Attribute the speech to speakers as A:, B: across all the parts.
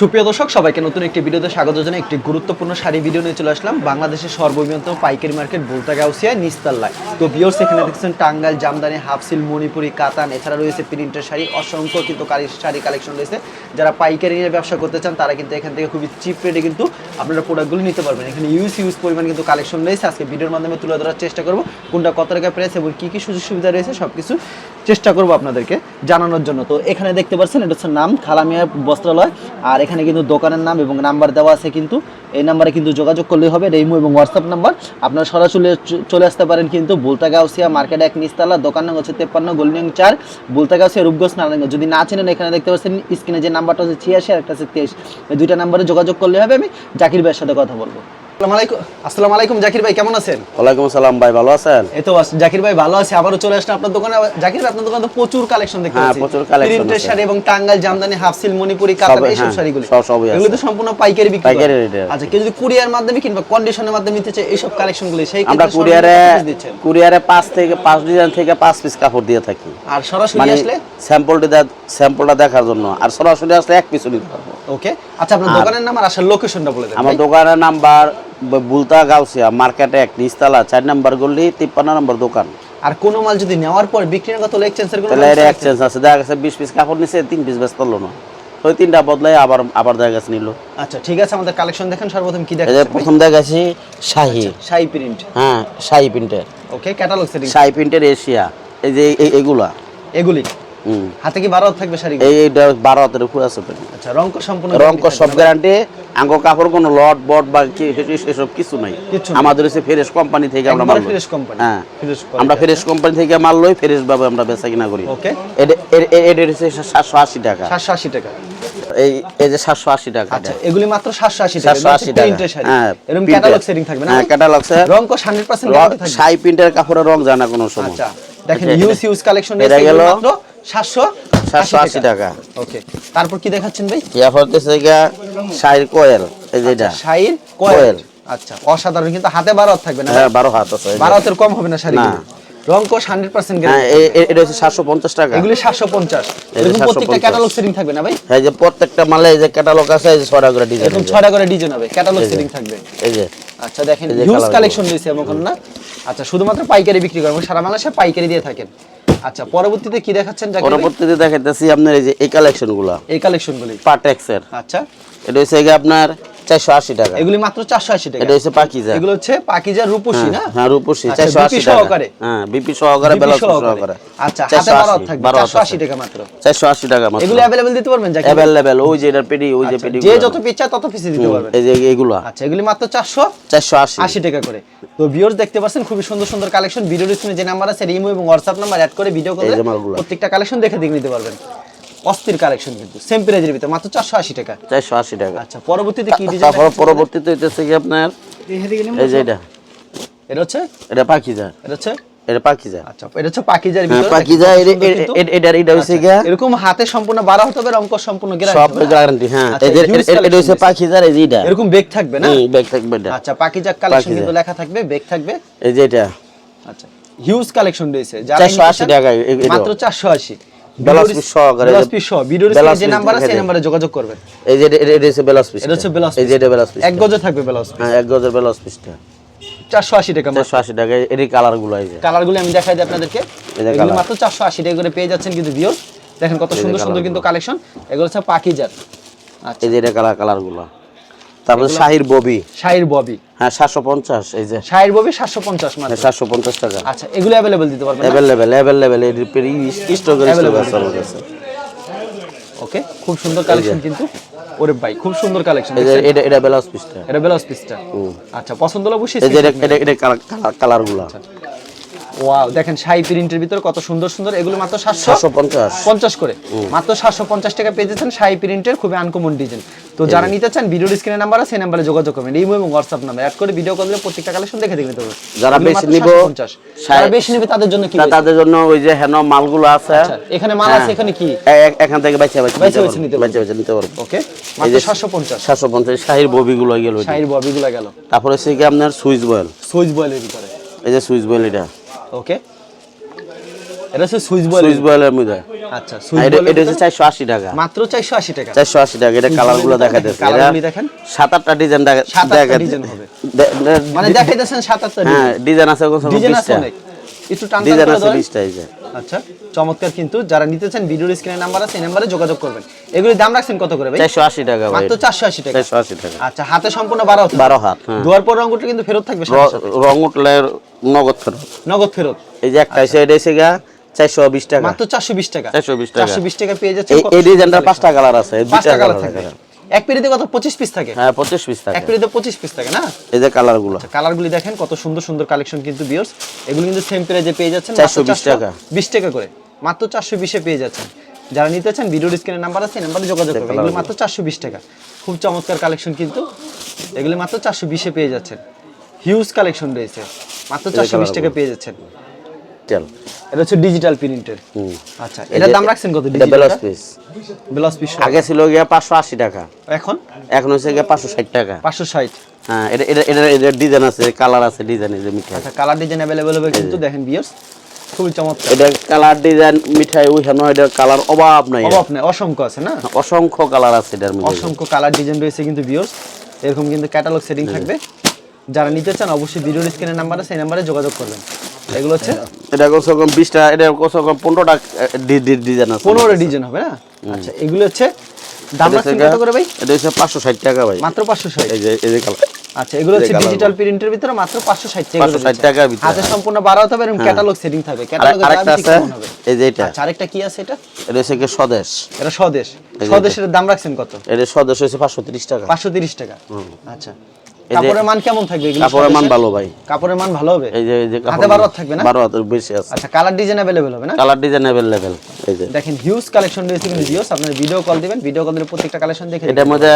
A: সুপ্রিয় দর্শক, সবাইকে নতুন একটি ভিডিওতে স্বাগত জানাই। একটি গুরুত্বপূর্ণ শাড়ি ভিডিও নিয়ে চলে আসলাম। বাংলাদেশের সর্ববৃহত্তম পাইকারি মার্কেট বলতা গাউসিয়া নিস্তাল্লায় তো বিয়র্স এখানে দেখছেন টাঙ্গাইল, জামদানি, হাফসিল, মণিপুরি, কাতান, এছাড়া রয়েছে প্রিন্টের শাড়ি, অসংখ্য কিন্তু শাড়ি কালেকশন রয়েছে। যারা পাইকারি নিয়ে ব্যবসা করতে চান, তারা কিন্তু এখান থেকে খুবই চিপ রেটে কিন্তু আপনারা প্রোডাক্টগুলো নিতে পারবেন। এখানে ইউজ ইউজ পরিমাণ কিন্তু কালেকশন রয়েছে। আজকে ভিডিওর মাধ্যমে তুলে ধরার চেষ্টা করব, কোনটা কত টাকা প্রাইস এবং কী কী সুযোগ সুবিধা রয়েছে সব কিছু চেষ্টা করব আপনাদেরকে জানানোর জন্য। তো এখানে দেখতে পাচ্ছেন, এটা হচ্ছে নাম, খালামিয়া বস্ত্রালয়। আর এখানে কিন্তু দোকানের নাম এবং নাম্বার দেওয়া আছে কিন্তু। এই নাম্বারে কিন্তু যোগাযোগ করলেই হবে রেমু এবং হোয়াটসঅ্যাপ নাম্বার। আপনারা সরাসরি চলে আসতে পারেন কিন্তু বুলতাগাউসিয়া মার্কেট এক নিস্তালা, দোকান নং হচ্ছে তেপ্পান্ন গোলনিয়ং চার, বুলতাগাউসিয়া রূপগোস নারায়ণগঞ্জ। যদি না চেনেন, এখানে দেখতে পাচ্ছেন স্ক্রিনে যে নাম্বারটা হচ্ছে ছিয়াশি আর একটা হচ্ছে তেইশ। এই দুইটা নাম্বারে যোগাযোগ করলে হবে, আমি জাকির ভাইয়ের সাথে কথা বলব। আসসালামু আলাইকুম আসসালামু আলাইকুম জাকির ভাই কেমন আছেন?
B: ওয়ালাইকুম আসসালাম ভাই ভালো আছেন?
A: এই তো জাকির ভাই ভালো আছে আবারও চলে আসলাম আপনার দোকানে জাকির ভাই আপনার দোকানে তো প্রচুর কালেকশন দেখতে
B: হ্যাঁ,
A: পাচ্ছি।
B: প্রচুর collection
A: প্রিন্টের শাড়ি এবং টাঙ্গাইল জামদানি হাফসিল মণিপুরি কাতার
B: সব- হ্যাঁ,
A: শাড়িগুলো।
B: সব- সবই আছে।
A: এগুলো তো সম্পূর্ণ পাইকারি বিক্রি
B: পাইকারি রেটে।
A: আচ্ছা কেউ যদি কুরিয়ার মাধ্যমে কিংবা কন্ডিশনের মাধ্যমে নিতে চায় এইসব কালেকশনগুলো সেই
B: আমরা কুরিয়ারে কুরিয়ারে থেকে পাঁচ ডিজাইন থেকে পিস কাপড় দিয়ে থাকি।
A: আর সরাসরি
B: মানে
A: আসলে?
B: স্যাম্পলটা দে- স্যাম্পলটা দেখার জন্য। আর সরাসরি আসলে এক পিছু নিতে পারব।
A: ওকে আচ্ছা আপনার দোকানের নাম আর আসার লোকেশনটা বলে দেন
B: আমার দোকানের নাম্বার বুলতা গাউসিয়া মার্কেটে এক নিচতলা চার নাম্বার গল্লি তিপ্পান্ন নম্বর দোকান।
A: আর কোনো মাল যদি নেওয়ার পর বিক্রির কত এক্সচেঞ্জের কোনো
B: তাহলে এর এক্সচেঞ্জ আছে? দেখা গেছে বিশ পিস কাপড় নিছে তিন পিস ব্যস্ত হলো না। ওই তিনটা বদলাই আবার আবার দেখা গেছে নিল।
A: আচ্ছা ঠিক আছে আমাদের কালেকশন দেখেন সর্বপ্রথম কি
B: যে প্রথম দেখা গেছে শাহি
A: শাই প্রিন্ট
B: হ্যাঁ শাহি প্রিন্টের
A: ওকে ক্যাটালগ সেটিং
B: শাহি প্রিন্টের এশিয়া। এই যে এগুলা।
A: এগুলি। হাতে কি বারো হাত থাকবে শাড়ি
B: এই এইটা বারো হাতের উপর আছে
A: আচ্ছা রং সম্পূর্ণ
B: রং সব গ্যারান্টি আঙ্গ কাপড় কোনো লট বট বা কি- এসব কিছু নাই। আমাদের হচ্ছে ফ্রেশ কোম্পানি থেকে আমরা মাল
A: ফ্রেশ কোম্পানি
B: হ্যাঁ। আমরা ফ্রেশ কোম্পানি থেকে মাল লই ফ্রেশ ভাবে আমরা বেচা কিনা করি।
A: ওকে
B: এটা- এটা হচ্ছে সাতশো আশি টাকা।
A: সাতশো আশি টাকা।
B: এই এই যে সাতশো আশি টাকা।
A: আচ্ছা এগুলি মাত্র সাতশো আশি টাকা।
B: সাতশো আশি টাকা।
A: প্রিন্টের শাড়ি।
B: হ্যাঁ
A: এরকম ক্যাটালগ সেটিং থাকবে না?
B: হ্যাঁ ক্যাটালগ
A: রং কো হান্ড্রেড পার্সেন্ট থাকবে।
B: শাই প্রিন্টের কাপড়ের রং জানা কোনো সময়।
A: আচ্ছা দেখেন
B: এটা-
A: ইউজ ইউজ কালেকশন
B: এটা গেল
A: মাত্র সাতশো
B: সাতশো আশি টাকা।
A: ওকে তারপর কি দেখাচ্ছেন ভাই?
B: হচ্ছে শাড়ির কোয়েল এই যে এটা।
A: শাড়ির
B: কোয়েল।
A: আচ্ছা অসাধারণ কিন্তু হাতে বারো হাত থাকবে না
B: হ্যাঁ বারো হাত আছে।
A: বারো হাতের কম হবে না শাড়ি হান্ড্রেড পার্সেন্ট
B: হ্যাঁ এটা হচ্ছে সাতশো পঞ্চাশ টাকা।
A: এগুলি সাতশো পঞ্চাশ। প্রত্যেকটা ক্যাটালগ সেটিং থাকবে না ভাই?
B: এই যে প্রত্যেকটা মালে এই যে ক্যাটালগ আছে এই যে করে ডিজাইন
A: এরকম করে ডিজাইন হবে ক্যাটালগ সেটিং থাকবে।
B: এই যে।
A: আচ্ছা দেখেন হিউজ কালেকশন রয়েছে এমন না? আচ্ছা শুধুমাত্র পাইকারি বিক্রি করেন সারা বাংলাদেশে পাইকারি দিয়ে থাকেন। আচ্ছা পরবর্তীতে কি দেখাচ্ছেন
B: পরবর্তীতে দেখাইতেছি আপনার এই যে এই কালেকশনগুলা
A: এই কালেকশনগুলি
B: পাটেক্সের
A: আচ্ছা।
B: এটা হচ্ছে আপনার চারশো আশি টাকা।
A: এগুলি মাত্র চারশো আশি টাকা।
B: এটা হচ্ছে পাকিজা।
A: এগুলো হচ্ছে পাকিজার রূপসী না?
B: হ্যাঁ রূপসী
A: আচ্ছা,
B: চারশো আশি
A: সহকারে?
B: হ্যাঁ বিপি সহকারে
A: BP সহকারে।
B: সহকারে।
A: আচ্ছা
B: চারশো আশি বারো
A: আশি। টাকা মাত্র।
B: চারশো আশি টাকা মাত্র।
A: এগুলো অ্যাভেলেবেল দিতে পারবেন জাকির
B: অ্যাভেলেবেল ওই যে এটার পেডি ওই যে
A: আচ্ছা,
B: পেডি
A: যে যত পিস চায় তত পিসে দিতে পারবেন।
B: এই যে এইগুলা
A: আচ্ছা এগুলি মাত্র চারশো
B: চারশো আশি।
A: আশি টাকা করে। তো ভিউয়ার্স দেখতে পাচ্ছেন খুবই সুন্দর সুন্দর কালেকশন ভিডিও ডিসক্রিপশনে যে নাম্বার আছে রিমো এবং WhatsApp নাম্বার অ্যাড করে ভিডিও
B: মালগুলো।
A: প্রত্যেকটা কালেকশন দেখে দেখে নিতে পারবেন। অস্থির কালেকশন কিন্তু সেম প্রাইজের ভিতরে মাত্র চারশো আশি টাকা।
B: চারশো আশি টাকা।
A: আচ্ছা পরবর্তীতে কি ডিজাইন
B: তারপর পরবর্তীতে হইতেছে কি আপনার? এই যে এটা।
A: এটা হচ্ছে?
B: এটা পাখিজা
A: এটা হচ্ছে?
B: এটা পাখিজা
A: আচ্ছা এটা হচ্ছে পাকিজার ভিতরে।
B: পাখিজা এটা- এটা-
A: কিন্তু।
B: এটা- এটার এটা হচ্ছে
A: আচ্ছা,
B: গিয়া
A: এরকম হাতে সম্পূর্ণ বাড়া হতে হবে রংকর সম্পূর্ণ
B: সব
A: গ্যারান্টি
B: গ্যারান্টি হ্যাঁ।
A: আচ্ছা,
B: এই যে-
A: huge
B: এটা- এটা
A: collection
B: হচ্ছে
A: দিছে।
B: পাখিজার এই যে
A: এরকম বেগ থাকবে না?
B: ব্যাগ থাকবে এটা।
A: আচ্ছা পাকিজার কালেকশন কিন্তু লেখা থাকবে বেগ থাকবে।
B: এই যে এটা।
A: আচ্ছা হিউজ কালেকশন রয়েছে।
B: 480 টাকা
A: মাত্র 480
B: ব্লাউজ পিস সহকারে
A: ব্লাউজ পিস সহ। ভিডিওর
B: ব্লাউজ
A: যে
B: পিস
A: নাম্বার আছে
B: দেখে
A: সেই
B: দিন।
A: নম্বরে যোগাযোগ করবেন।
B: এই যে এটা- এটা এটা হচ্ছে ব্লাউজ পিস
A: এটা হচ্ছে ব্লাউজ
B: এই যে এটা ব্লাউজ পিস
A: এক গজে থাকবে ব্লাউজ
B: হ্যাঁ এক গজের ব্লাউজ পিসটা
A: 480 টাকা মাত্র।
B: চারশো আশি টাকা এর কালার গুলো এই যে
A: কালারগুলো আমি দেখাই দিই আপনাদেরকে
B: এই যে
A: এগুলো
B: colour।
A: মাত্র 480 টাকা করে পেয়ে যাচ্ছেন কিন্তু ভিউয়ার দেখেন কত
B: এই যে
A: সুন্দর সুন্দর
B: colour
A: কিন্তু কালেকশন এগুলো হচ্ছে পাকিজার আচ্ছা
B: এই যে এটা কালার কালার গুলো তারপরে শাহির ববি
A: শাইর ববি
B: হ্যাঁ সাতশো পঞ্চাশ এই যে
A: শাইর ববি 750 মাত্র
B: সাতশো পঞ্চাশ টাকা
A: আচ্ছা এগুলো अवेलेबल দিতে পারবেন না?
B: অ্যাভেলেবেল অ্যাভেলেবেল এর স্টকের
A: Available
B: স্টক আছে আমার কাছে
A: ওকে খুব সুন্দর কালেকশন কিন্তু ওরে ভাই খুব সুন্দর কালেকশন
B: এটা এটা ব্লাউজ পিসটা।
A: এটা ব্লাউজ পিসটা? আচ্ছা পছন্দ হলে বসে
B: এই এটা এটা এটা কালার কালারগুলো
A: ওয়াও দেখেন শাই প্রিন্টের ভিতর কত সুন্দর সুন্দর এগুলো মাত্র সাতশো
B: সাতশো পঞ্চাশ।
A: পঞ্চাশ করে। মাত্র সাতশো পঞ্চাশ টাকা পেয়ে যাচ্ছেন শাই প্রিন্টের খুবই আনকমন ডিজাইন তো যারা নিতে চান ভিডিও স্ক্রিনের নাম্বার আছে সেই নাম্বারে যোগাযোগ করবেন। ইমো এবং হোয়াটসঅ্যাপ নাম্বার অ্যাড করে ভিডিও করলে প্রত্যেকটা কালেকশন দেখে দেখে নিতে হবে।
B: যারা বেশি নিব,
A: 750 যারা বেশি নেবে তাদের জন্য কি
B: তাদের জন্য ওই যে হেন মালগুলো আছে।
A: আচ্ছা, এখানে মাল আছে এখানে কি?
B: এখান থেকে বাইচা বাইচা
A: বাইচা বাইচা নিতে
B: বাইচা বাইচা নিতে পারব।
A: ওকে
B: এই
A: মাত্র
B: যে
A: সাতশো পঞ্চাশ।
B: সাতশো পঞ্চাশ শাহির ববি গুলো
A: শাইর ববিগুলো গেল।
B: তারপরে হচ্ছে কি আপনার সুইচ বয়েল।
A: সুইচ বয়েলের ভিতরে।
B: এই যে সুইচ বয়েল এটা।
A: ওকে এটা হচ্ছে সুইচ বয়েল
B: সুইচ বয়েলের মধ্যে
A: আচ্ছা সুইচ
B: এটা এটা হচ্ছে
A: ভিতরে
B: চারশো আশি টাকা।
A: মাত্র চারশো আশি টাকা।
B: চারশো আশি টাকা এটা কালারগুলো দেখা যাচ্ছে
A: কালারগুলি দেখেন।
B: সাত আটটা ডিজাইন দেখা
A: সাত আটটা
B: দেখা-
A: ডিজাইন হবে। মানে দেখাইতেছেন সাত আটটা
B: হ্যাঁ ডিজাইন আছে কত
A: ডিজাইন আছে অনেক। একটু টান
B: ডিজাইন আছে এই যে।
A: আচ্ছা চমৎকার কিন্তু। যারা নিতে চান ভিডিওর স্ক্রিনে নাম্বার আছে এই নাম্বারে যোগাযোগ করবেন। এগুলির দাম রাখছেন কত করে ভাই?
B: চারশো আশি টাকা ভাই।
A: মাত্র চারশো আশি টাকা।
B: চারশো আশি টাকা।
A: আচ্ছা হাতে সম্পূর্ণ বারো হাতে।
B: বারো হাত হ্যাঁ।
A: দুয়ার পর রঙটা কিন্তু ফেরত থাকবে সাথে
B: রং উঠলে নগদ ফেরত।
A: নগদ ফেরত।
B: এই যে একটা এসে এটা এসে গা চারশো বিশ টাকা।
A: মাত্র চারশো বিশ টাকা।
B: 420 টাকা।
A: চারশো বিশ টাকা পেয়ে যাচ্ছে
B: এই ডিজাইনটার পাঁচটা কালার আছে
A: পাঁচটা কালার
B: থাকে।
A: এক পেরিতে কত? পঁচিশ পিস থাকে।
B: হ্যাঁ পঁচিশ পিস
A: এক
B: থাকে
A: পেরিতে পঁচিশ পিস থাকে না?
B: এই যে কালারগুলো।
A: কালারগুলি দেখেন কত সুন্দর সুন্দর কালেকশন কিন্তু বিয়ার্স এগুলো কিন্তু সেম প্রাইজে পেয়ে যাচ্ছেন
B: 420 টাকা।
A: বিশ টাকা করে। মাত্র চারশো বিশে পেয়ে যাচ্ছেন। যারা নিতে চান ভিডিও স্ক্রিনের নাম্বার আছে নাম্বারে যোগাযোগ করবেন। এগুলো মাত্র চারশো বিশ টাকা। খুব চমৎকার কালেকশন কিন্তু। এগুলো মাত্র চারশো বিশে পেয়ে যাচ্ছেন। হিউজ কালেকশন রয়েছে। মাত্র চারশো বিশ টাকা পেয়ে যাচ্ছেন।
B: চল
A: এটা হচ্ছে ডিজিটাল প্রিন্টের আচ্ছা এটার দাম রাখছেন কত
B: এটা ব্লাউজ পিস
A: ব্লাউজ পিস
B: আগে ছিল গিয়া পাঁচশো আশি টাকা।
A: এখন?
B: এখন হচ্ছে গিয়া পাঁচশো ষাট টাকা।
A: পাঁচশো ষাট।
B: হ্যাঁ এটা এটা এটা এটা ডিজাইন আছে কালার আছে ডিজাইন এই যে মিঠাই।
A: আচ্ছা কালার ডিজাইন অ্যাভেলেবল হবে কিন্তু দেখেন বিয়ার্স খুবই চমৎকার।
B: এটা কালার ডিজাইন মিঠাই ওইখানে এটার কালার অভাব নাই।
A: অভাব নেই অসংখ্য আছে না?
B: অসংখ্য কালার আছে এটার মধ্যে।
A: অসংখ্য কালার ডিজাইন রয়েছে কিন্তু ভিউয়ার্স এরকম কিন্তু ক্যাটালগ সেটিং থাকবে। যারা নিতে চান অবশ্যই ভিডিওর স্ক্রিনের নাম্বার আছে সেই নাম্বারে যোগাযোগ করবেন। এগুলো হচ্ছে
B: এটা কমসে কম বিশটা এটা কমসে কম পনেরোটা ডিজাইন আছে।
A: পনেরো ডিজাইন হবে না? আচ্ছা এগুলো হচ্ছে দাম কত করে ভাই?
B: এটা হচ্ছে পাঁচশো ষাট টাকা ভাই।
A: মাত্র পাঁচশো ষাট।
B: এই যে এই যে কালার।
A: আচ্ছা এগুলো হচ্ছে ডিজিটাল প্রিন্টের ভিতরে মাত্র পাঁচশো ষাট টাকা
B: 560 টাকার ভিতরে,
A: হাতে। সম্পূর্ণ বারো হতে হবে এবং ক্যাটালগ সেটিং থাকবে।
B: আর
A: ক্যাটালগ
B: আরেকটা আছে। এই যে এটা।
A: আচ্ছা আরেকটা কি আছে এটা?
B: এটা হচ্ছে কি স্বদেশ।
A: এটা স্বদেশ। স্বদেশের দাম রাখছেন কত?
B: এটা স্বদেশ হচ্ছে পাঁচশো তিরিশ টাকা।
A: পাঁচশো তিরিশ টাকা। আচ্ছা। কাপড়ের মান কেমন থাকবে
B: কাপড়ের মান ভালো ভাই।
A: কাপড়ের মান ভালো হবে?
B: এই যে এই যে
A: হাতে থাকবে না?
B: হাতের বেশি আছে।
A: আচ্ছা কালার ডিজাইন অ্যাভেলেবেল হবে না?
B: কালার ডিজাইন অ্যাভেলেবেল এই যে।
A: দেখেন হিউজ কালেকশন রয়েছে কিন্তু ভিউস আপনার ভিডিও কল দিবেন ভিডিও কল দিলে প্রত্যেকটা কালেকশন দেখে
B: এটার মধ্যে।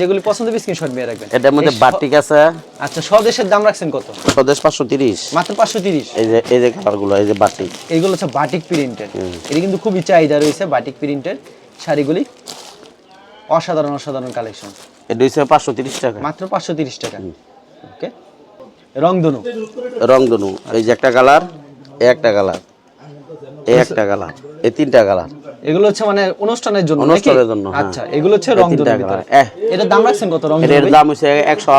A: যেগুলি পছন্দ হবে স্ক্রিনশট নিয়ে রাখবেন।
B: এটার মধ্যে বাটিক আছে।
A: আচ্ছা স্বদেশের দাম রাখছেন কত?
B: স্বদেশ পাঁচশো তিরিশ।
A: মাত্র পাঁচশো তিরিশ।
B: এই যে এই যে কালারগুলো এই যে বাটিক।
A: এইগুলো হচ্ছে বাটিক প্রিন্টের এটি কিন্তু খুবই চাহিদা রয়েছে বাটিক প্রিন্টের শাড়িগুলি। অসাধারণ অসাধারণ কালেকশন
B: এটা হচ্ছে পাঁচশো তিরিশ টাকা।
A: মাত্র পাঁচশো তিরিশ টাকা। ওকে। রংধনু
B: রংধনু এই যে একটা কালার একটা কালার এই একটা কালার এই তিনটা কালার।
A: এগুলো হচ্ছে মানে অনুষ্ঠানের জন্য
B: অনুষ্ঠানের জন্য, হ্যাঁ।
A: আচ্ছা এগুলো হচ্ছে
B: এই
A: ভিতরে। দাম রাখছেন কত?
B: দাম হচ্ছে একশো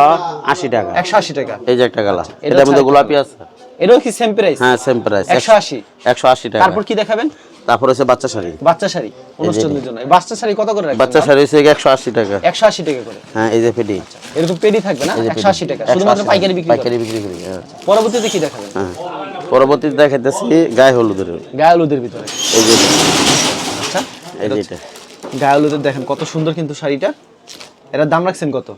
B: আশি টাকা।
A: একশো আশি টাকা।
B: এই যে একটা কালার। এটার মধ্যে গোলাপি আছে।
A: এটাও কি সেম প্রাইস
B: হ্যাঁ সেম প্রাইস টাকা।
A: তারপর কি দেখাবেন?
B: তারপর হচ্ছে বাচ্চা শাড়ি।
A: বাচ্চা শাড়ি অনুষ্ঠানের জন্য। এই বাচ্চা শাড়ি কত করে রাখবেন
B: বাচ্চা শাড়ি হচ্ছে একশো আশি টাকা।
A: একশো আশি টাকা করে।
B: হ্যাঁ এই যে পেডি।
A: এরকম পেডি থাকবে না?
B: এই যে
A: একশো আশি টাকা শুধুমাত্র পাইকারি বিক্রি
B: পাইকারি বিক্রি করি হ্যাঁ।
A: পরবর্তীতে কি দেখাবেন?
B: হ্যাঁ পরবর্তীতে দেখাইতেছি গায়ে হলুদের।
A: গায়ে হলুদের ভিতরে।
B: এই যে
A: আচ্ছা
B: এই যে এটা।
A: গায়ে হলুদের দেখেন কত সুন্দর কিন্তু শাড়িটা। এটার দাম রাখছেন কত?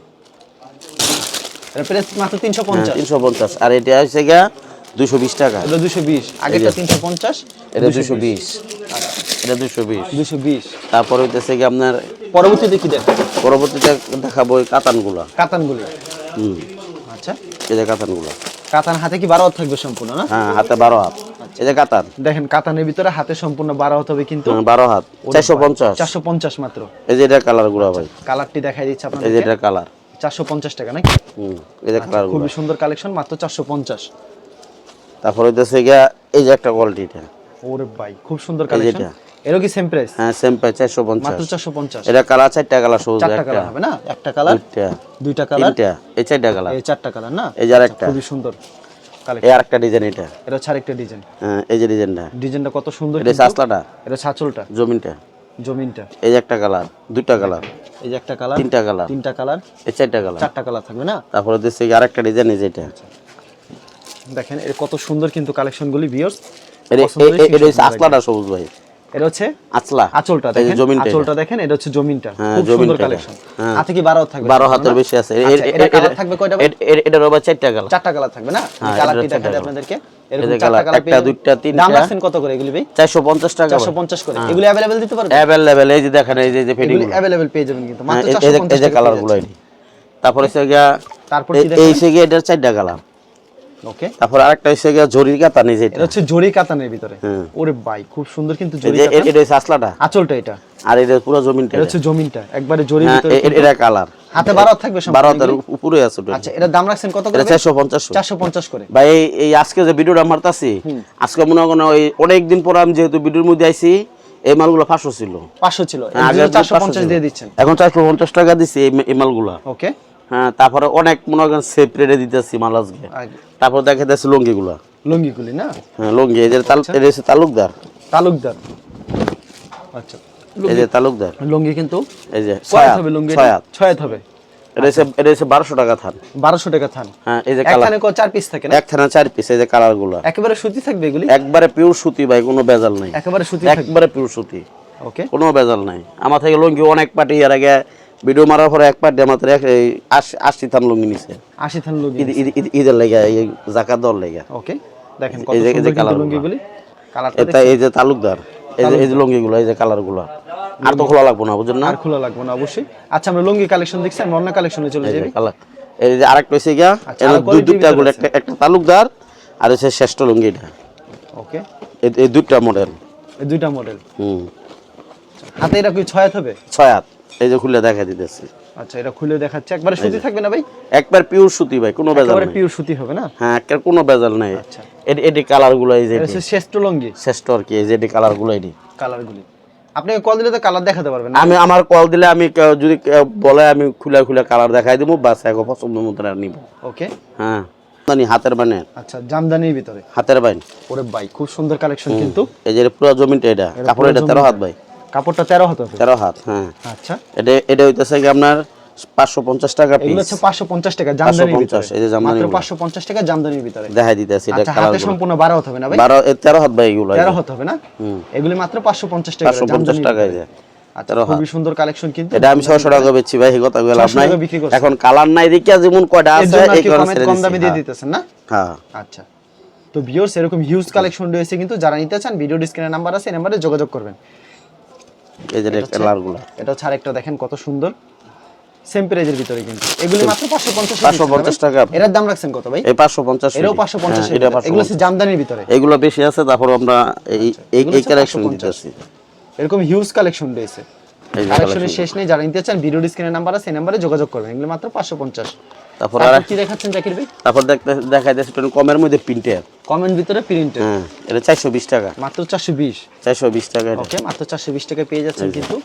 A: এটা প্রাইস মাত্র তিনশো পঞ্চাশ।
B: তিনশো পঞ্চাশ। আর এটা হচ্ছে গা দুশো বিশ টাকা।
A: এটা দুশো বিশ আগেরটা তিনশো পঞ্চাশ
B: এটা দুশো বিশ। এটা দুশো বিশ।
A: দুশো বিশ।
B: তারপর হইতেছে কি আপনার
A: পরবর্তীতে কি দেখেন
B: পরবর্তীতে দেখাবো ওই কাতানগুলা।
A: কাতানগুলি।
B: হুম।
A: আচ্ছা।
B: এই যে কাতানগুলা।
A: কাতান হাতে কি বারো হাত থাকবে সম্পূর্ণ না?
B: হ্যাঁ হাতে বারো হাত। এই যে কাতান।
A: দেখেন কাতানের ভিতরে হাতে সম্পূর্ণ বারো হাত হবে কিন্তু
B: হ্যাঁ, বারো হাত। চারশো পঞ্চাশ।
A: চারশো পঞ্চাশ মাত্র।
B: এই যে এটা কালারগুলা ভাই।
A: কালারটি দেখাই দিচ্ছে
B: এই যে এটা কালার।
A: চারশো পঞ্চাশ টাকা নাকি?
B: হুম এই যে কালারগুলা
A: খুবই সুন্দর কালেকশন মাত্র চারশো পঞ্চাশ।
B: তারপর হইতেছে গিয়া এই যে একটা কোয়ালিটি এটা।
A: ওরে ভাই খুব সুন্দর কালেকশন
B: যেটা।
A: এরও কি সেম প্রাইস
B: হ্যাঁ সেম প্রাইস চারশো পঞ্চাশ।
A: মাত্র চারশো পঞ্চাশ।
B: এটা কালার চারটা কালার সবুজ
A: চারটা
B: একটা।
A: কালার হবে না? একটা কালার
B: দুইটা।
A: দুইটা কালার
B: তিনটা। এই চারটা কালার
A: এই চারটা কালার না?
B: এই যে আরেকটা।
A: খুবই সুন্দর কালেকশন
B: এই আরেকটা ডিজাইন এটা।
A: এটা হচ্ছে আরেকটা ডিজাইন
B: হ্যাঁ এই যে ডিজাইনটা
A: ডিজাইনটা কত সুন্দর
B: এটা। সাসলাটা
A: এটা ছাচলটা
B: জমিনটা।
A: জমিনটা।
B: এই যে একটা কালার দুইটা কালার
A: এই যে একটা কালার
B: তিনটা কালার
A: তিনটা কালার
B: এই চারটা কালার
A: চারটা কালার থাকবে না?
B: তারপরে কি আরেকটা ডিজাইন এই যে এটা।
A: দেখেন এর কত সুন্দর কিন্তু কালেকশনগুলি ভিউয়ার্স
B: এটা এ- এ- হচ্ছে আসলাটা সবুজ ভাই।
A: এটা হচ্ছে
B: আসলা
A: আঁচলটা
B: এই
A: দেখেন?
B: জমিনটা এটা।
A: আঁচলটা দেখেন এটা হচ্ছে জমিনটা।
B: হ্যাঁ,
A: খুব সুন্দর কালেকশন
B: হ্যাঁ।
A: হাতে কি বারো থাকবে?
B: বারো হাতের বেশি আছে।
A: আচ্ছা, এটা কালার থাকবে কয়টা ভাই?
B: এ- এ- চারটা কালার
A: চারটা কালার থাকবে না?
B: হ্যাঁ,
A: কালারটি
B: এটা
A: আপনাদেরকে। এরকম চারটা কালার
B: একটা, দুইটা, তিনটা।
A: দাম রাখছেন কত করে এগুলি ভাই?
B: টাকা
A: চারশো পঞ্চাশ করে। এগুলি অ্যাভেলেবেল দিতে পারবেন?
B: অ্যাভেলেবেল এই যে দেখেন এই যে যে ফেডিং
A: এগুলি অ্যাভেলেবেল পেয়ে যাবেন কিন্তু। মাত্র
B: এই এই যে। তারপরে হচ্ছে গিয়া
A: তারপর
B: এই-
A: কি
B: এই হচ্ছে গিয়া এটার চারটা কালার
A: ওকে
B: তারপর আরেকটা হচ্ছে গিয়া জরির কাতা নিজে
A: এটা। হচ্ছে জরি কাতানের ভিতরে। ওরে ভাই খুব সুন্দর কিন্তু জরি কাতান
B: এটা হচ্ছে আসলাটা
A: আঁচলটা এটা।
B: আর এটা পুরো জমিনটা
A: এটা হচ্ছে জমিনটা। একবারে
B: হ্যাঁ
A: ভিতরে
B: এটা কালার
A: হাতে বারো হাত থাকবে
B: বারো
A: সম্পূর্ণ
B: হাতের উপরে আছে
A: আচ্ছা এটার দাম রাখছেন কত করে
B: এটা চারশো পঞ্চাশ
A: চারশো পঞ্চাশ করে।
B: ভাই এই- আজকে যে ভিডিওটা মারতাছি আজকে মনে করেন ওই অনেক দিন পর আমি যেহেতু ভিডিওর মধ্যে আইছি এই মালগুলো পাঁচশো ছিল।
A: পাঁচশো ছিল।
B: হ্যাঁ, আগে
A: চারশো। দিয়ে দিচ্ছেন।
B: এখন চারশো পঞ্চাশ টাকা দিচ্ছি এই এই মালগুলা।
A: ওকে
B: হ্যাঁ তারপরে অনেক মনে করেন সেফ রেটে দিতেছি মাল আজকে। তারপর দেখা যাচ্ছে লুঙ্গিগুলা।
A: লুঙ্গিগুলি না?
B: হ্যাঁ লুঙ্গি তাল
A: আচ্ছা।
B: তালুকদার।
A: তালুকদার। আচ্ছা।
B: এই যে তালুকদার।
A: লুঙ্গি কিন্তু
B: এই যে ছয়াত,
A: হবে লুঙ্গি
B: ছয়াত।
A: হবে।
B: এটা হচ্ছে বারোশো টাকা থান।
A: বারোশো টাকা থান।
B: হ্যাঁ এই যে কালার।
A: চার পিস থাকে
B: এক থানা চার পিস এই যে কালারগুলা
A: একেবারে সুতি থাকবে এগুলি?
B: একবারে পিওর সুতি ভাই কোনো বেজাল নাই।
A: একেবারে সুতি
B: একবারে পিওর সুতি।
A: ওকে।
B: কোনো বেজাল নাই। আমার থেকে লুঙ্গি অনেক পার্টি এর আগে ভিডিও মারার পরে এক আমার থেকে এই আশি আশি থান লুঙ্গি নিছে।
A: আশি থান লুঙ্গি
B: ঈদ- ঈদ- ঈদ- ঈদের লেগে এই জাকাত দল লেগে।
A: ওকে দেখেন কত
B: এই যে- এই যে
A: কিন্তু লুঙ্গিগুলি।
B: এটা এই যে তালুকদার এই যে এই যে লুঙ্গিগুলো এই যে কালারগুলা আর তো খোলা লাগবো না বুঝছেন না?
A: আর খোলা লাগবে না অবশ্যই। আচ্ছা আমরা লুঙ্গি কালেকশন দেখছি আমরা অন্য কালেকশনে চলে
B: এই যে কালার। এই যে আরেকটা হচ্ছে গিয়া
A: আচ্ছা,
B: দুই দুইটা গুলো একটা একটা তালুকদার আর হচ্ছে শ্রেষ্ঠ লুঙ্গি এটা।
A: ওকে।
B: এই- দুইটা মডেল
A: এই দুইটা মডেল
B: হুম।
A: হাতে এটা কি ছয় হবে?
B: ছয় হাত। এই যে খুলে দেখা দিতেছি।
A: আচ্ছা এটা খুলে দেখাচ্ছে। একবারে সুতি থাকবে না ভাই?
B: একবার পিওর সুতি ভাই কোনো বেজাল
A: একেবারে
B: নাই।
A: পিওর সুতি হবে না?
B: হ্যাঁ একবার কোনো বেজাল নাই।
A: আচ্ছা।
B: এটি কালারগুলো এই যে
A: শ্রেষ্ঠ লুঙ্গি।
B: শ্রেষ্ঠ আর কি এই যে এটি কালারগুলো এটি।
A: কালারগুলি আপনি কল দিলে তো কালার দেখাতে পারবেন না।
B: আমি আমার কল দিলে আমি যদি বলে আমি খুলে খুলে কালার দেখাই দিব বাস এক পছন্দ মতো আর নিব।
A: ওকে
B: হ্যাঁ। জানি হাতের বানে
A: আচ্ছা জামদানির ভিতরে।
B: হাতের বাইন
A: ওরে ভাই খুব সুন্দর কালেকশন কিন্তু।
B: এই যে পুরো জমিটা এটা। কাপড় এটা তেরো হাত ভাই।
A: কাপড়টা তেরো হতে হবে
B: তেরো হাত হ্যাঁ।
A: আচ্ছা।
B: এটা এটা হইতেছে কি আপনার পাঁচশো পঞ্চাশ টাকা
A: এগুলো হচ্ছে পাঁচশো পঞ্চাশ টাকা জামদানির
B: 550
A: ভিতরে।
B: এই যে।
A: পাঁচশো পঞ্চাশ টাকা জামদানির ভিতরে।
B: দেখাই দিতেছি এটা
A: আচ্ছা হাতে সম্পূর্ণ বারো হতে হবে না ভাই?
B: বারো তেরো হাত ভাই এগুলো
A: তেরো হতে হবে না?
B: হুম।
A: এগুলি মাত্র পাঁচশো পঞ্চাশ টাকা
B: পাঁচশো পঞ্চাশ টাকা
A: আচ্ছা
B: তেরো হাত।
A: খুবই সুন্দর কালেকশন কিন্তু।
B: এটা আমি ছয়শো টাকা বেচছি ভাই এই কথা লাভ
A: 600
B: নাই।
A: টাকা
B: এখন কালার নাই দেখিয়া যেমন কয়টা আছে এই কারণে
A: কম দামে দিয়ে
B: হ্যাঁ।
A: দিতেছেন না?
B: হ্যাঁ।
A: আচ্ছা। তো ভিউয়ার্স এরকম হিউজ কালেকশন রয়েছে কিন্তু যারা নিতে চান ভিডিও ডিসক্রিপশনে নাম্বার আছে এই নাম্বারে যোগাযোগ করবেন।
B: এই যে কালার
A: এটা ছাড় একটা দেখেন কত সুন্দর। সেম প্রাইজের ভিতরে কিন্তু। এগুলি মাত্র পাঁচশো পঞ্চাশ
B: 550 টাকা।
A: এটার দাম রাখছেন কত ভাই?
B: এই পাঁচশো পঞ্চাশ
A: এটাও পাঁচশো পঞ্চাশ
B: এটা পাঁচশো
A: এগুলো জামদানির ভিতরে।
B: এগুলো বেশি আছে তারপর আমরা এই এই
A: এগুলো
B: কালেকশন দিতেছি।
A: এরকম হিউজ কালেকশন রয়েছে।
B: এই
A: কালেকশনের শেষ নেই যারা নিতে চান ভিডিও ডিসক্রিপশনে নাম্বার আছে নাম্বারে যোগাযোগ করবেন। এগুলো মাত্র পাঁচশো পঞ্চাশ।
B: তারপর আর
A: কি দেখাচ্ছেন জাকির ভাই?
B: তারপর দেখা যাচ্ছে একটু কমের মধ্যে প্রিন্টের
A: কমেন্ট ভিতরে প্রিন্টেড
B: হ্যাঁ এটা চারশো বিশ টাকা।
A: মাত্র চারশো বিশ।
B: চারশো বিশ টাকা এটা।
A: ওকে মাত্র চারশো বিশ টাকা পেয়ে যাচ্ছেন কিন্তু।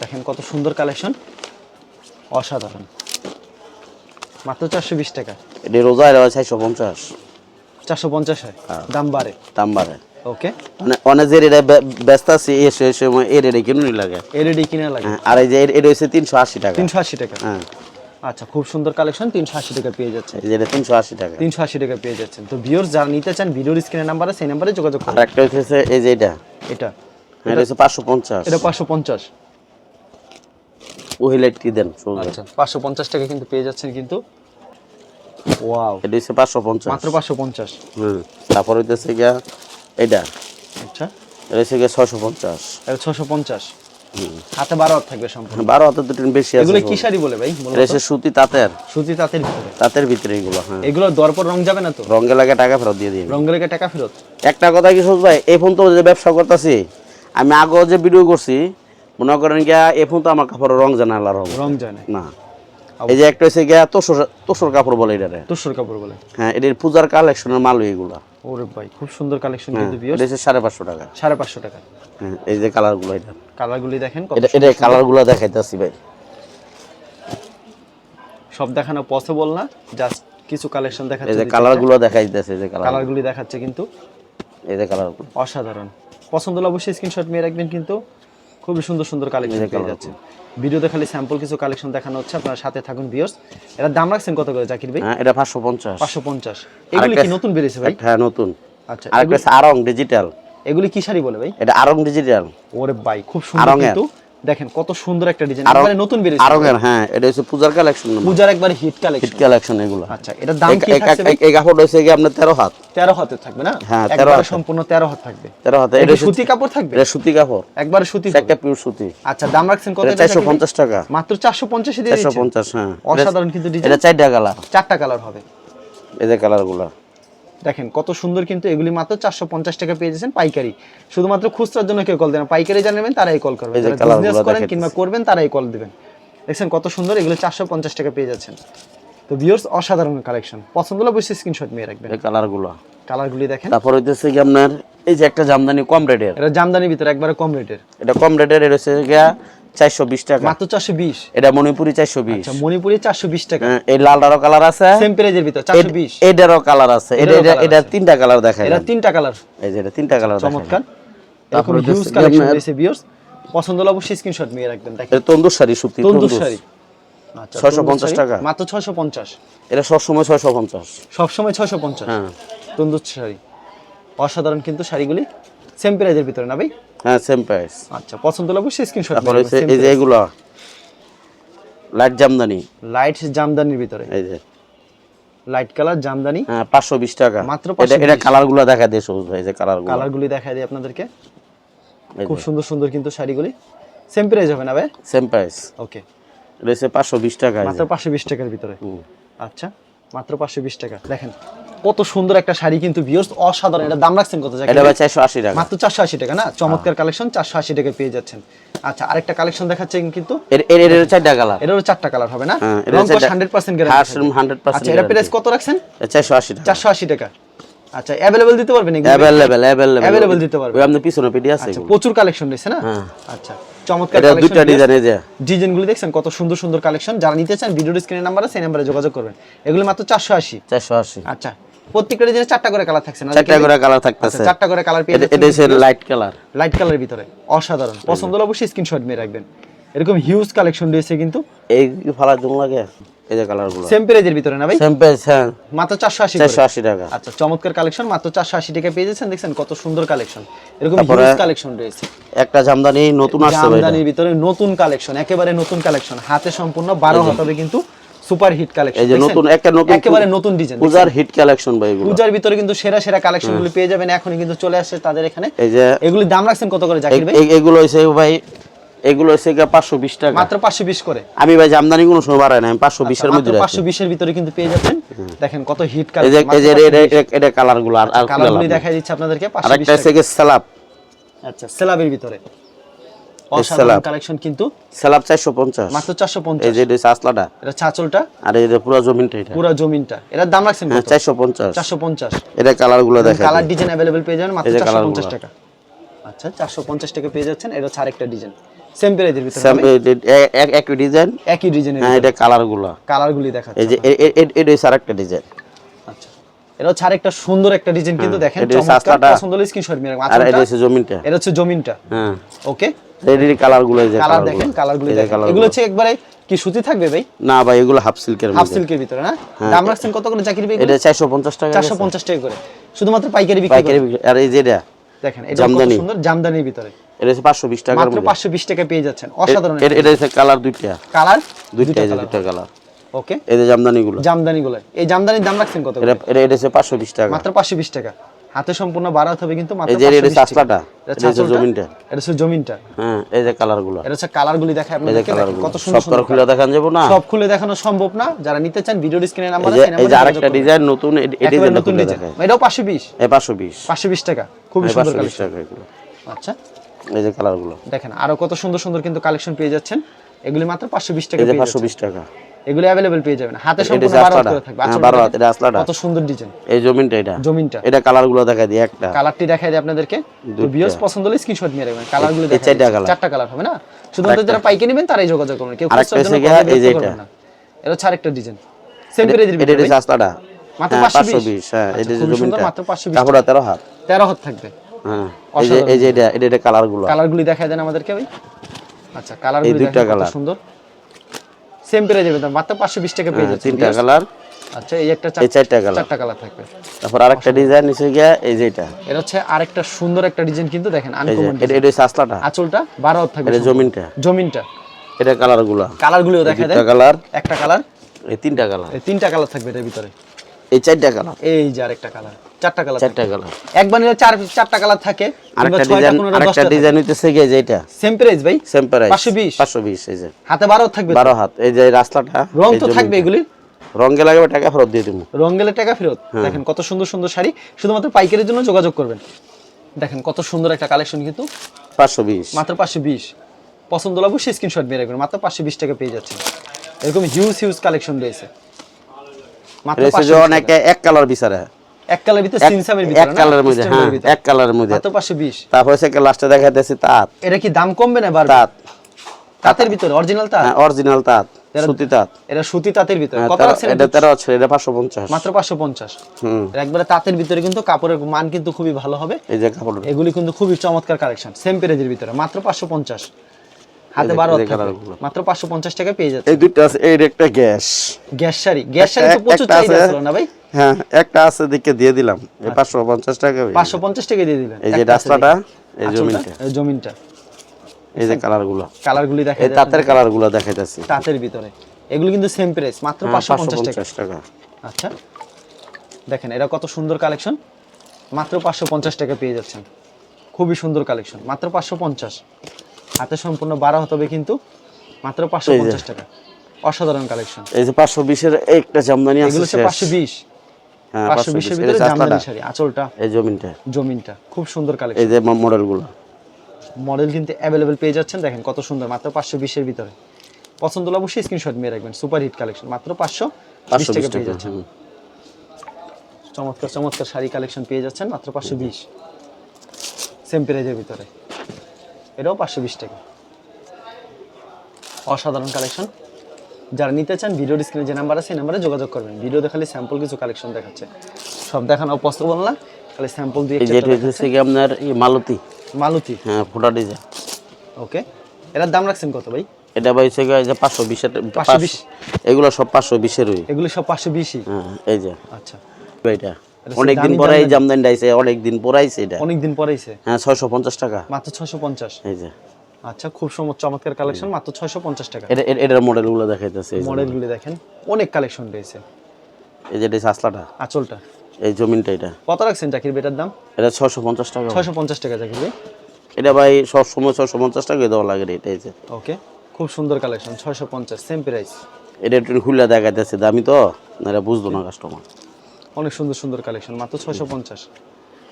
A: দেখেন কত সুন্দর কালেকশন অসাধারণ। মাত্র চারশো বিশ টাকা।
B: এটা রোজা চারশো পঞ্চাশ।
A: চারশো পঞ্চাশ হয়। দাম বাড়ে।
B: দাম বাড়ে।
A: ওকে
B: মানে অনেক যে রেটে ব্যস্ত আছে এই সময় এই রেটে কিনুনি লাগে।
A: এলইডি কিনে লাগে।
B: হ্যাঁ, আর এই যে এটা হচ্ছে তিনশো আশি টাকা।
A: তিনশো আশি টাকা।
B: হ্যাঁ।
A: আচ্ছা খুব সুন্দর কালেকশন তিনশো আশি টাকা পেয়ে যাচ্ছে
B: এই যে এটা তিনশো আশি টাকা।
A: তিনশো আশি টাকা পেয়ে যাচ্ছেন। তো ভিউর্স যারা নিতে চান ভিডিওর স্ক্রিনের নাম্বার আছে সেই নাম্বারে যোগাযোগ করুন।
B: একটা হচ্ছে এই যে এটা।
A: এটা।
B: হ্যাঁ, এটা হচ্ছে পাঁচশো পঞ্চাশ।
A: এটা পাঁচশো পঞ্চাশ।
B: ওহিলাইটটি দেন সোজা।
A: আচ্ছা পাঁচশো পঞ্চাশ টাকা কিন্তু পেয়ে যাচ্ছেন কিন্তু। ওয়াও।
B: এটা হচ্ছে পাঁচশো পঞ্চাশ।
A: মাত্র পাঁচশো পঞ্চাশ।
B: হুম তারপর হইতেছে গিয়া এটা।
A: আচ্ছা।
B: এটা হচ্ছে গিয়া ছশো পঞ্চাশ।
A: এটা ছশো পঞ্চাশ। হাতে বারো হাত থাকবে সম্পূর্ণ।
B: বারো হাতে দুটো বেশি আছে
A: এগুলো কি শাড়ি বলে ভাই মূলত?
B: এটা হচ্ছে সুতি তাঁতের।
A: সুতি তাঁতের ভিতরে।
B: তাঁতের ভিতরে এগুলো হ্যাঁ।
A: এগুলো দরপর রং যাবে না তো?
B: রঙে লাগে টাকা ফেরত দিয়ে দিবি।
A: রঙের লেগে টাকা ফেরত?
B: একটা কথা কি সোজ ভাই এই ফোন তো যে ব্যবসা করতেছি আমি আগেও যে ভিডিও করছি মনে করেন গিয়া এই ফোন তো আমার কাপড়ের রং জানা আল্লাহ রং
A: রং যায় না।
B: এই যে একটা হচ্ছে গিয়া তোসর তোসর কাপড় বলে এটারে।
A: তুষর কাপড় বলে।
B: হ্যাঁ এটার পূজার কালেকশনের মাল এগুলা
A: ওরে ভাই খুব সুন্দর কালেকশন
B: হ্যাঁ
A: কিন্তু ভিউয়ার্স
B: এটা হচ্ছে সাড়ে পাঁচশো টাকা।
A: সাড়ে পাঁচশো টাকা।
B: হ্যাঁ এই যে কালারগুলো এটা।
A: কালারগুলি দেখেন
B: এটা এটা কালারগুলো দেখাইতেছি ভাই।
A: সব দেখানো পসিবল না জাস্ট কিছু কালেকশন
B: এই
A: দেখাচ্ছে
B: যে কালারগুলো দেখাইতেছে যে কালার
A: কালারগুলি দেখাচ্ছে কিন্তু।
B: এই যে কালারগুলো।
A: অসাধারণ। পছন্দ হলে অবশ্যই স্ক্রিনশট নিয়ে রাখবেন কিন্তু। খুবই সুন্দর সুন্দর কালেকশন পেয়ে যাচ্ছে ভিডিওতে খালি স্যাম্পল কিছু কালেকশন দেখানো হচ্ছে আপনার সাথে থাকুন ভিউয়ার্স এর দাম রাখছেন কত করে জাকির ভাই?
B: হ্যাঁ এটা পাঁচশো পঞ্চাশ।
A: পাঁচশো পঞ্চাশ। এগুলি কি নতুন বেরিয়েছে ভাই?
B: হ্যাঁ নতুন।
A: আচ্ছা
B: আরেকটা আরং ডিজিটাল
A: এগুলি কি শাড়ি বলে ভাই?
B: এটা আরং ডিজিটাল
A: ওরে ভাই খুব সুন্দর কিন্তু। দেখেন কত সুন্দর একটা ডিজাইন
B: আরং
A: নতুন বেরিয়েছে।
B: আরঙের হ্যাঁ এটা হচ্ছে পূজার কালেকশন
A: পূজার একবারে হিট কালেকশন
B: হিট কালেকশন এগুলো।
A: আচ্ছা এটার দাম কি ভাই?
B: এই- কাপড় হচ্ছে কি আপনার তেরো হাত।
A: তেরো হাতে থাকবে না?
B: হ্যাঁ, 13
A: একবারে
B: হাতে।
A: সম্পূর্ণ তেরো হাত থাকবে।
B: তেরো হাতে।
A: এটা
B: এটা
A: সুতি কাপড় থাকবে?
B: এটা সুতি কাপড়।
A: একবারে সুতি
B: একটা পিওর সুতি।
A: আচ্ছা দাম রাখছেন কত
B: এটা
A: এটা
B: চারশো
A: জাকির ভাই?
B: পঞ্চাশ টাকা।
A: মাত্র চারশো পঞ্চাশে দিয়ে
B: চারশো
A: দিচ্ছেন
B: পঞ্চাশ হ্যাঁ।
A: অসাধারণ কিন্তু ডিজাইন
B: এটা চারটা কালার
A: চারটা কালার হবে।
B: এই যে কালারগুলো
A: দেখেন কত সুন্দর কিন্তু এগুলি মাত্র চারশো পঞ্চাশ টাকা পেয়ে যাচ্ছেন পাইকারি। শুধুমাত্র খুচরার জন্য কেউ কল দেন পাইকারি জানাবেন তারাই কল করবেন। বিজনেস করেন কিংবা করবেন তারাই কল দিবেন। দেখছেন কত সুন্দর এগুলো চারশো পঞ্চাশ টাকা পেয়ে যাচ্ছেন। তো ভিউর্স অসাধারণ কালেকশন পছন্দ হলে অবশ্যই স্ক্রিনশট নিয়ে রাখবেন।
B: এই কালারগুলো।
A: কালারগুলি দেখেন।
B: তারপর হইতেছে কি আপনার এই যে একটা জামদানি কম রেটের।
A: এটা জামদানির ভিতরে একবারে কম রেটের।
B: এটা কম রেটের এটা হচ্ছে গিয়া চারশো বিশ টাকা।
A: মাত্র চারশো বিশ?
B: এটা মণিপুরি চারশো বিশ।
A: আচ্ছা মণিপুরি চারশো বিশ টাকা।
B: এই লালটারও কালার আছে।
A: সেম প্রাইজের ভিতরে চারশো বিশ।
B: এটারও কালার আছে। এটা এটা-। তিনটা কালার দেখায়
A: এটা তিনটা কালার
B: এই যে এটা তিনটা কালার
A: চমৎকার। এরকম হিউজ কালেকশন রয়েছে ভিউয়ার্স পছন্দ হলে অবশ্যই স্ক্রিনশট নিয়ে রাখবেন দেখেন।
B: এটা তন্দুর শাড়ি সুতি
A: তন্দুর। শাড়ি। আচ্ছা
B: 650 টাকা।
A: মাত্র ছয়শো পঞ্চাশ।
B: এটা সবসময় ছয়শো পঞ্চাশ।
A: সবসময় ছয়শো পঞ্চাশ।
B: হ্যাঁ।
A: তন্দুর শাড়ি। অসাধারণ কিন্তু শাড়িগুলি সেম প্রাইজের ভিতরে না ভাই?
B: হ্যাঁ সেম প্রাইস
A: আচ্ছা পছন্দ হলে অবশ্যই স্ক্রিনশট
B: তারপরে এই যে এগুলো লাইট জামদানি।
A: লাইট জামদানির ভিতরে।
B: এই যে।
A: Light colour Jamdani.
B: হ্যাঁ পাঁচশো বিশ টাকা।
A: মাত্র
B: এটা এটা
A: 520
B: কালারগুলো দেখা দিয়ে সবুজ ভাই এই যে কালারগুলো
A: কালারগুলি দেখায় দিই আপনাদেরকে। খুব সুন্দর সুন্দর কিন্তু শাড়িগুলি। সেম প্রাইজ হবে না ভাই?
B: সেম প্রাইস
A: ওকে
B: এটা হচ্ছে পাঁচশো বিশ টাকা
A: মাত্র পাঁচশো বিশ টাকার ভিতরে। আচ্ছা। মাত্র পাঁচশো বিশ টাকা। দেখেন কত সুন্দর একটা শাড়ি কিন্তু বিয়ার্স অসাধারণ। এটা দাম রাখছেন কত? জায়গায়
B: এটা ভাই আশি টাকা।
A: মাত্র চারশো আশি টাকা না? চমৎকার কালেকশন চারশো আশি টাকায় পেয়ে যাচ্ছেন। আচ্ছা আরেকটা কালেকশন দেখাচ্ছেন কিন্তু।
B: এর এর এর চারটা
A: কালারের চারটা কালার হবে না?
B: হ্যাঁ,
A: রং
B: চারটা-
A: হান্ড্রেড পার্সেন্ট
B: হ্যাঁ, 100%
A: আচ্ছা এটা প্রাইস কত রাখছেন?
B: চারশো আশি টাকা।
A: চারশো আশি টাকা। আচ্ছা অ্যাভেলেবেল দিতে পারবেন?
B: অ্যাভেলেবেল অ্যাভেলেবেল
A: Available দিতে পারবে।
B: ওই আপনার পিছনে আছে
A: আচ্ছা প্রচুর কালেকশন রয়েছে না?
B: হ্যাঁ।
A: আচ্ছা চমৎকার
B: এটা দুইটা
A: কালেকশন
B: ডিজাইন এই যে।
A: ডিজাইনগুলো দেখছেন কত সুন্দর সুন্দর কালেকশন যারা নিতে চান স্ক্রিনের নাম্বারে সেই নাম্বারে যোগাযোগ করবেন। এগুলো মাত্র চারশো আশি।
B: চারশো আশি।
A: আচ্ছা প্রত্যেকটা ডিজাইনে চারটা করে কালার থাকছে না?
B: চারটা করে কালার
A: আচ্ছা,
B: থাকতেছে
A: চারটা করে কালার পেয়ে
B: এটা হচ্ছে লাইট কালার
A: লাইট কালারের ভিতরে। অসাধারণ। পছন্দ হলে অবশ্যই স্ক্রিনশট মেরে রাখবেন। এরকম হিউজ কালেকশন রয়েছে কিন্তু।
B: এই ফালা জন্য লাগে? এই যে কালারগুলো।
A: সেম প্রাইজের ভিতরে না ভাই?
B: সেম প্রাইস হ্যাঁ।
A: মাত্র চারশো আশি
B: চারশো আশি টাকা।
A: আচ্ছা চমৎকার কালেকশন মাত্র চারশো আশি টাকা পেয়ে যাচ্ছেন। দেখছেন কত সুন্দর কালেকশন এরকম হিউজ কালেকশন রয়েছে।
B: একটা জামদানি নতুন আসছে ভাই
A: জামদানির ভিতরে নতুন কালেকশন একেবারে নতুন কালেকশন হাতে সম্পূর্ণ বারো হাত হবে কিন্তু সুপার হিট কালেকশন
B: এই যে নতুন একটা নতুন
A: একেবারে নতুন ডিজাইন
B: পূজার হিট কালেকশন ভাই এগুলো।
A: পূজার ভিতরে কিন্তু সেরা সেরা কালেকশনগুলো পেয়ে যাবেন। এখনই কিন্তু চলে আসছে তাদের এখানে।
B: এই যে
A: এগুলি দাম রাখছেন কত করে জাকির ভাই?
B: এগুলো হচ্ছে ভাই এগুলো হচ্ছে পাঁচশো বিশ টাকা।
A: মাত্র পাঁচশো বিশ করে।
B: আমি ভাই জামদানি কোনো সময় না আমি পাঁচশো বিশের মধ্যে
A: পাঁচশো বিশের ভিতরে কিন্তু পেয়ে যাচ্ছেন দেখেন কত হিট
B: এই এই যে এটা- এটা- এটা কালারগুলো আর আর
A: কালারগুলি দেখাই দিচ্ছে আপনাদেরকে পাঁচশো
B: আরেকটা হচ্ছে গিয়ে স্যালাপ
A: আচ্ছা সেলাবের ভিতরে। অসাধারণ কালেকশন কিন্তু।
B: স্যালাপ চারশো পঞ্চাশ।
A: মাত্র চারশো
B: এই যে এটা আসলাটা
A: এটা ছাচলটা।
B: আর এই যে পুরো জমিনটা এটা।
A: পুরো জমিনটা। এটার দাম রাখছেন
B: হ্যাঁ এটা কালার
A: ডিজাইন পেয়ে যাবেন মাত্র
B: এই যে
A: চারশো
B: colour পঞ্চাশগুলো।
A: টাকা। আচ্ছা চারশো পঞ্চাশ টাকা পেয়ে যাচ্ছেন এটা হচ্ছে আরেকটা ডিজাইন সেম প্রাইজের ভিতরে
B: একই ডিজাইন
A: একই ডিজাইনের
B: হ্যাঁ এটা কালারগুলো
A: কালারগুলি দেখাচ্ছে
B: এই যে এটা হচ্ছে আরেকটা ডিজাইন
A: আচ্ছা। এটা হচ্ছে আরেকটা সুন্দর একটা ডিজাইন কিন্তু দেখেন চমৎকার হলে স্ক্রিনশট মেরে
B: আর এটা হচ্ছে জমিনটা।
A: এটা হচ্ছে জমিনটা।
B: হ্যাঁ।
A: ওকে
B: এর কালারগুলো এই যে
A: কালার
B: দেখেনগুলো।
A: কালারগুলি দেখেন। এগুলো হচ্ছে একবারে কি সুতি থাকবে ভাই?
B: না ভাই এগুলো হাফ সিল্কের
A: হাফ সিল্কের ভিতরে না? দাম রাখছেন কত করে জাকির ভাই
B: এটা চারশো পঞ্চাশ টাকা
A: চারশো পঞ্চাশ টাকা করে। শুধুমাত্র পাইকারি বিক্রি
B: পাইকারি
A: করে।
B: আর এই যে এটা
A: দেখেন এটা। সুন্দর জামদানির ভিতরে।
B: এটা হচ্ছে পাঁচশো বিশ টাকার
A: মাত্র
B: মধ্যে
A: পাঁচশো বিশ টাকা পেয়ে যাচ্ছেন। অসাধারণ
B: এটা হচ্ছে কালার দুইটা।
A: কালার?
B: দুইটা দুইটা কালার।
A: ওকে।
B: এই যে জামদানি গুলো
A: এই জামদানির দাম রাখছেন কত
B: এটা এটা এটা হচ্ছে পাঁচশো বিশ টাকা।
A: মাত্র পাঁচশো বিশ টাকা। হাতে সম্পূর্ণ বাড়াতে হবে কিন্তু মাত্র
B: এই যে এটা
A: 520 টাকা। এটা
B: এটা হচ্ছে জমিনটা।
A: এটা হচ্ছে জমিনটা।
B: হ্যাঁ এই যে কালারগুলো
A: এটা হচ্ছে কালার গুলি দেখায় আপনাদেরকে। দেখেন কত সুন্দর
B: সব
A: সুন্দর
B: খুলে দেখান যাব না?
A: সব খুলে দেখানো সম্ভব না। যারা নিতে চান ভিডিও স্ক্রিনের নাম্বার
B: যে এই যে আরেকটা ডিজাইন নতুন ডিজাইনটা
A: নতুন ডিজাইন এটাও পাঁচশো বিশ।
B: এই পাঁচশো বিশ।
A: পাঁচশো বিশ টাকা। খুবই
B: এই
A: সুন্দর কালেকশন। আচ্ছা।
B: এই যে কালারগুলো
A: দেখেন আরও কত সুন্দর সুন্দর কিন্তু কালেকশন পেয়ে যাচ্ছেন। এগুলি মাত্র পাঁচশো বিশ টাকা
B: এই যে
A: পেয়ে যাচ্ছেন
B: বিশ টাকা।
A: এগুলি অ্যাভেলেবেল পেয়ে যাবেন। হাতে সম্পূর্ণ
B: হচ্ছে
A: বারো হাত করে থাকবে।
B: হ্যাঁ
A: আঁচলটা
B: বারো হাত এটা আসলাটা
A: কত সুন্দর ডিজাইন
B: এই জমিনটা এটা।
A: জমিনটা।
B: এটা কালারগুলো দেখা দিই একটা।
A: কালারটি দেখাই দিই আপনাদেরকে। তো ভিউয়ার্স পছন্দ হলে স্ক্রিনশট নিয়ে রাখবেন। কালারগুলো দেখাই
B: চারটা colour।
A: চারটা কালার হবে না? শুধুমাত্র যারা পাইকে নেবেন তারাই যোগাযোগ করবেন। কেউ খুচরার জন্য
B: এই যে এটা।
A: এটা হচ্ছে আরেকটা ডিজাইন সেম প্রাইজের
B: এটা এটা আসলাটা
A: মাত্র
B: হ্যাঁ
A: 520
B: পাঁচশো হ্যাঁ
A: আচ্ছা,
B: এটা জমিনটা।
A: মাত্র 520
B: কাপড় তেরো হাত।
A: তেরো হাত থাকবে।
B: হ্যাঁ এই যে এই যে এটা এটা এটা কালার
A: কালারগুলি দেখাই দেন আমাদেরকে ভাই। আচ্ছা কালারগুলি
B: দুইটা
A: দেখেন সুন্দর। সেম প্রাইজের ভিতরে মাত্র 520 টাকা পেয়ে
B: হ্যাঁ, তিনটা কালার।
A: আচ্ছা এই একটা
B: এই চারটা কালার।
A: চারটা কালার থাকবে।
B: তারপর আরেকটা ডিজাইন নিচে গিয়া এই যে এটা।
A: এটা হচ্ছে আরেকটা সুন্দর একটা ডিজাইন কিন্তু দেখেন আনকমন
B: এটা এটা আসলাটা
A: আঁচলটা বারো হাত থাকবে
B: এটা জমিনটা।
A: জমিনটা।
B: এটা কালারগুলো
A: কালারগুলিও দেখাই দেন।
B: কালার।
A: একটা কালার।
B: এই তিনটা কালার।
A: এই তিনটা কালার থাকবে এটার ভিতরে।
B: এই চারটা কালার
A: এই যে আরেকটা কালার চারটা কালার
B: চারটা কালার
A: একবার নিলে চার চারটা কালার থাকে।
B: আরেকটা ডিজাইন আরেকটা ডিজাইন হইতেছে গিয়ে যে এটা।
A: সেম প্রাইস ভাই?
B: সেম প্রাইস
A: 520
B: পাঁচশো বিশ এই যে।
A: হাতে বারো থাকবে তো।
B: বারো হাত। এই যে রাস্তাটা
A: রং তো থাকবে এগুলি?
B: রঙে লাগবে টাকা ফেরত দিয়ে দিব।
A: রং গেলে টাকা ফেরত?
B: হ্যাঁ।
A: দেখেন কত সুন্দর সুন্দর শাড়ি। শুধুমাত্র পাইকারির জন্য যোগাযোগ করবেন। দেখেন কত সুন্দর একটা কালেকশন কিন্তু।
B: পাঁচশো বিশ।
A: মাত্র পাঁচশো বিশ। পছন্দ লাগবে স্ক্রিনশট মেরে রাখবেন। মাত্র পাঁচশো বিশ টাকা পেয়ে যাচ্ছেন। এরকম হিউজ হিউজ কালেকশন রয়েছে মাত্র
B: রয়েছে যে
A: 520 টাকা।
B: অনেকে এক কালার বিচারে।
A: এক কালার ভিতরে সিনসামের ভিতরে না?
B: কালারের মধ্যে হ্যাঁ এক কালারের মধ্যে।
A: মাত্র পাঁচশো বিশ।
B: তারপরে লাস্টে দেখাইতেছি তাঁত।
A: এটা কি দাম কমবে না বারবার
B: তাঁত।
A: তাঁতের ভিতরে অরিজিনাল তাঁত?
B: হ্যাঁ অরিজিনাল তাঁত
A: এরা-
B: সুতি তাঁত।
A: এটা সুতি তাঁতের ভিতরে।
B: হ্যাঁ,
A: কত রাখছেন
B: এটা তেরো আছে এটা পাঁচশো পঞ্চাশ।
A: মাত্র
B: হুম।
A: একবারে তাঁতের ভিতরে কিন্তু কাপড়ের মান কিন্তু খুবই ভালো হবে।
B: এই যে কাপড়
A: এগুলি কিন্তু খুবই চমৎকার কালেকশন সেম পেরেজের ভিতরে মাত্র পাঁচশো পঞ্চাশ। হাতে থাকবে। মাত্র টাকা পেয়ে যাচ্ছে।
B: এই আছে এই একটা gas.
A: Gas sari. Gas sari তো প্রচুর চাহিদা ছিল না ভাই?
B: হ্যাঁ একটা আছে দিকে দিয়ে দিলাম। এই পাঁচশো পঞ্চাশ টাকা হয়ে
A: পাঁচশো পঞ্চাশ টাকা দিয়ে দিলেন।
B: এই যে রাস্তাটা এই জমিনটা।
A: এই
B: এই যে
A: কালারগুলি। দেখা
B: এই তাঁতের দেখাইতেছি।
A: তাঁতের ভিতরে। এগুলো কিন্তু সেম প্রাইস মাত্র
B: হ্যাঁ,
A: পাঁচশো পঞ্চাশ টাকা। আচ্ছা। দেখেন এটা কত সুন্দর কালেকশন। মাত্র পাঁচশো পঞ্চাশ টাকা পেয়ে যাচ্ছেন। খুবই সুন্দর কালেকশন। মাত্র পাঁচশো পঞ্চাশ। হাতে সম্পূর্ণ বারো হতে হবে কিন্তু মাত্র পাঁচশো পঞ্চাশ টাকা। অসাধারণ কালেকশন
B: এই যে পাঁচশো বিশের একটা জামদানি আছে
A: এগুলো হচ্ছে পাঁচশো বিশ।
B: হ্যাঁ
A: পাঁচশো বিশের ভিতরে জামদানি শাড়ি আঁচলটা।
B: এই জমিনটা।
A: জমিনটা। খুব সুন্দর কালেকশন
B: এই যে মডেলগুলো
A: মডেল কিন্তু অ্যাভেলেবেল পেয়ে যাচ্ছেন। দেখেন কত সুন্দর মাত্র পাঁচশো বিশের ভিতরে। পছন্দ হলে অবশ্যই স্ক্রিনশট মেয়ে রাখবেন। সুপার হিট কালেকশন মাত্র পাঁচশো বিশ
B: পাঁচশো
A: টাকা পেয়ে যাচ্ছেন। চমৎকার চমৎকার শাড়ি কালেকশন পেয়ে যাচ্ছেন মাত্র পাঁচশো বিশ। সেম প্রাইজের ভিতরে। এটাও পাঁচশো বিশ টাকা। অসাধারণ কালেকশন যারা নিতে চান ভিডিও স্ক্রিনে যে নাম্বার আছে সেই নাম্বারে যোগাযোগ করবেন। ভিডিওতে খালি স্যাম্পল কিছু কালেকশন দেখাচ্ছে। সব দেখানো পসিবল না খালি স্যাম্পল দিয়ে
B: এই হচ্ছে কি আপনার এই মালতী?
A: মালতি।
B: হ্যাঁ ফোটা ডিজাইন
A: ওকে এটার দাম রাখছেন কত ভাই?
B: এটা ভাই হচ্ছে যে পাঁচশো বিশের
A: 520
B: এগুলো সব পাঁচশো বিশেরই।
A: এগুলো সব পাঁচশো বিশই।
B: হ্যাঁ এই যে।
A: আচ্ছা।
B: এটা।
A: এটা
B: অনেক পরে এই
A: জামদানি।
B: জামদানিটা আইছে অনেক দিন পরে আইছে এটা।
A: অনেকদিন পরেইছে?
B: হ্যাঁ ছয়শো পঞ্চাশ টাকা।
A: মাত্র ছশো পঞ্চাশ?
B: এই যে।
A: আচ্ছা খুব সম- চমৎকার কালেকশন মাত্র ছয়শো পঞ্চাশ টাকা।
B: এটা এটার মডেলগুলো দেখাইতেছে এই যে।
A: দেখেন অনেক কালেকশন রয়েছে।
B: এই যে এটা আসলাটা
A: আঁচলটা।
B: এই জমিনটা এটা।
A: কত রাখছেন জাকির বেটার দাম?
B: এটা ছয়শো পঞ্চাশ টাকা।
A: ছয়শো পঞ্চাশ টাকা জাকির ভাই।
B: এটা ভাই সব সময় ছয়শো পঞ্চাশ টাকা দেওয়া লাগে রে, এটা এই যে।
A: ওকে খুব সুন্দর কালেকশন ছয়শো পঞ্চাশ সেম প্রাইস
B: এটা একটু খুলে দেখাইতেছে দামি তো? না এটা বুঝতো না কাস্টমার
A: অনেক সুন্দর সুন্দর কালেকশন মাত্র ছয়শো পঞ্চাশ।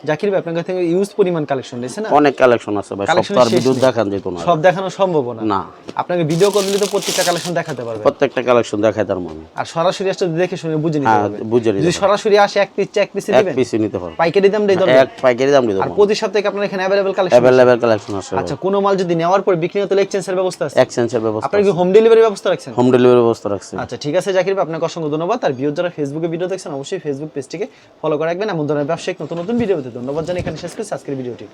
A: জাকির ভাই আপনার কাছ ইউজ পরিমাণ কালেকশন রয়েছে না?
B: অনেক কালেকশন আছে ভাই সব
A: Collection
B: তো বিদ্যুৎ দেখান যেত না
A: সব দেখানো সম্ভব না।
B: না।
A: আপনাকে ভিডিও কল দিলে তো প্রত্যেকটা কালেকশন দেখাতে পারবে।
B: প্রত্যেকটা কালেকশন দেখায় তার মানে।
A: আর সরাসরি দেখে শুনে বুঝে নিতে
B: হ্যাঁ
A: পারবে।
B: বুঝে নিতে
A: যদি সরাসরি আসে এক পিস এক পিসে
B: এক
A: দিবেন?
B: পিসই নিতে পারব।
A: পাইকারি দাম দিয়ে
B: এক পাইকারি দাম দিতে
A: আর প্রতি সপ্তাহে আপনার এখানে অ্যাভেলেবল কালেকশন
B: অ্যাভেলেবেল কালেকশন আছে
A: আচ্ছা কোনো মাল যদি নেওয়ার পর বিক্রি হতে এক্সচেঞ্জের ব্যবস্থা আছে?
B: এক্সচেঞ্জের ব্যবস্থা
A: আপনার কি হোম ডেলিভারি ব্যবস্থা রাখছেন?
B: হোম ডেলিভারি ব্যবস্থা রাখছে।
A: আচ্ছা ঠিক আছে জাকির ভাই আপনাকে অসংখ্য ধন্যবাদ। আর ভিডিও যারা ফেসবুকে ভিডিও দেখছেন অবশ্যই ফেসবুক পেজটিকে ফলো করে রাখবেন। এমন ধরনের ব্যবসায়িক নতুন নতুন ভিডিও ধন্যবাদ জানাই এখানে শেষ করছি। আজকের ভিডিওটি।